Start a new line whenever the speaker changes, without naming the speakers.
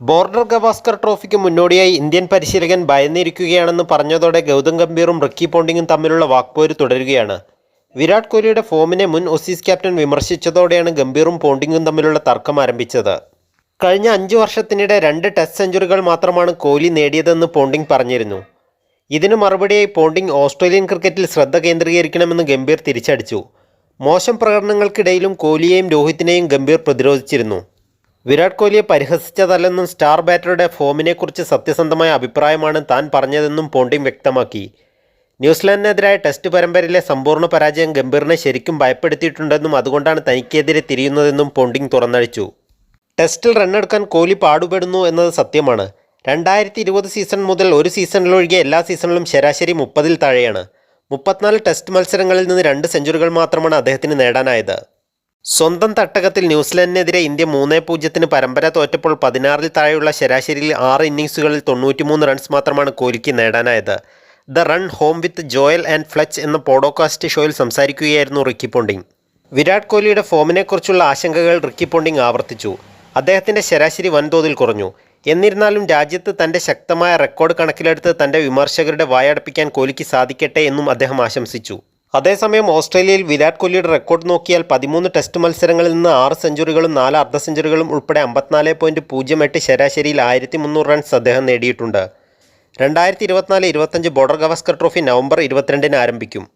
Border Gavaskar ട്രോഫിക്ക് മുന്നോടിയായി Indian പരിശീലകൻ ഭയന്നിരിക്കുകയാണെന്ന് പറഞ്ഞതോടെ Gautam ഗംഭീറും Ricky പോണ്ടിങ്ങും തമ്മിലുള്ള വാക്പോര് തുടരുകയാണ്. വിരാട് കോഹ്ലിയുടെ ഫോമിനെ മുൻ ഓസീസ് ക്യാപ്റ്റൻ വിമർശിച്ചതോടെയാണ് ഗംഭീറും പോണ്ടിങ്ങും തമ്മിലുള്ള തർക്കം ആരംഭിച്ചത്. കഴിഞ്ഞ അഞ്ച് വർഷത്തിനിടെ രണ്ട് ടെസ്റ്റ് സെഞ്ചുറികൾ മാത്രമാണ് കോഹ്ലി നേടിയതെന്ന് പോണ്ടിങ് പറഞ്ഞിരുന്നു. ഇതിന് മറുപടിയായി പോണ്ടിങ് ഓസ്ട്രേലിയൻ ക്രിക്കറ്റിൽ ശ്രദ്ധ കേന്ദ്രീകരിക്കണമെന്ന് ഗംഭീർ തിരിച്ചടിച്ചു. മോശം പ്രകടനങ്ങൾക്കിടയിലും കോഹ്ലിയെയും രോഹിത്തിനെയും ഗംഭീർ പ്രതിരോധിച്ചിരുന്നു. വിരാട് കോഹ്ലിയെ പരിഹസിച്ചതല്ലെന്നും സ്റ്റാർ ബാറ്ററുടെ ഫോമിനെക്കുറിച്ച് സത്യസന്ധമായ അഭിപ്രായമാണ് താൻ പറഞ്ഞതെന്നും പോണ്ടിങ് വ്യക്തമാക്കി. ന്യൂസിലാൻഡിനെതിരായ ടെസ്റ്റ് പരമ്പരയിലെ സമ്പൂർണ പരാജയം ഗംഭീറിനെ ശരിക്കും ഭയപ്പെടുത്തിയിട്ടുണ്ടെന്നും അതുകൊണ്ടാണ് തനിക്കെതിരെ തിരിയുന്നതെന്നും പോണ്ടിങ് തുറന്നടിച്ചു. ടെസ്റ്റിൽ റണ്ണെടുക്കാൻ കോഹ്ലി പാടുപെടുന്നു എന്നത് സത്യമാണ്. രണ്ടായിരത്തി ഇരുപത് സീസൺ മുതൽ ഒരു സീസണിലൊഴികെ എല്ലാ സീസണിലും ശരാശരി മുപ്പതിൽ താഴെയാണ്. മുപ്പത്തിനാല് ടെസ്റ്റ് മത്സരങ്ങളിൽ നിന്ന് രണ്ട് സെഞ്ചുറികൾ മാത്രമാണ് അദ്ദേഹത്തിന് നേടാനായത്. സ്വന്തം തട്ടകത്തിൽ ന്യൂസിലൻഡിനെതിരെ ഇന്ത്യ മൂന്ന് പൂജ്യത്തിന് പരമ്പര തോറ്റപ്പോൾ പതിനാറിൽ താഴെയുള്ള ശരാശരിയിൽ ആറ് ഇന്നിങ്സുകളിൽ തൊണ്ണൂറ്റിമൂന്ന് റൺസ് മാത്രമാണ് കോഹ്ലിക്ക് നേടാനായത്. The run home with Joel and Fletch എന്ന പോഡോകാസ്റ്റ് ഷോയിൽ സംസാരിക്കുകയായിരുന്നു റിക്കി പോണ്ടിങ് വിരാട് കോഹ്ലിയുടെ ഫോമിനെക്കുറിച്ചുള്ള ആശങ്കകൾ റിക്കി പോണ്ടിങ് ആവർത്തിച്ചു. അദ്ദേഹത്തിന്റെ ശരാശരി വൻതോതിൽ കുറഞ്ഞു. എന്നിരുന്നാലും രാജ്യത്ത് തന്റെ ശക്തമായ റെക്കോർഡ് കണക്കിലെടുത്ത് തന്റെ വിമർശകരുടെ വായടപ്പിക്കാൻ കോഹ്ലിക്ക് സാധിക്കട്ടെ എന്നും അദ്ദേഹം ആശംസിച്ചു. അതേസമയം ഓസ്ട്രേലിയയിൽ വിരാട് കോഹ്ലിയുടെ റെക്കോർഡ് നോക്കിയാൽ പതിമൂന്ന് ടെസ്റ്റ് മത്സരങ്ങളിൽ നിന്ന് ആറ് സെഞ്ചുറികളും നാല് അർദ്ധ സെഞ്ചുറികളും ഉൾപ്പെടെ അമ്പത്തിനാല് പോയിന്റ് പൂജ്യം എട്ട് ശരാശരിയിൽ ആയിരത്തി മുന്നൂറ് റൺസ് അദ്ദേഹം നേടിയിട്ടുണ്ട്. രണ്ടായിരത്തി ഇരുപത്തിനാല് ഇരുപത്തഞ്ച് ബോർഡർ ഗവാസ്കർ ട്രോഫി നവംബർ ഇരുപത്തിരണ്ടിന് ആരംഭിക്കും.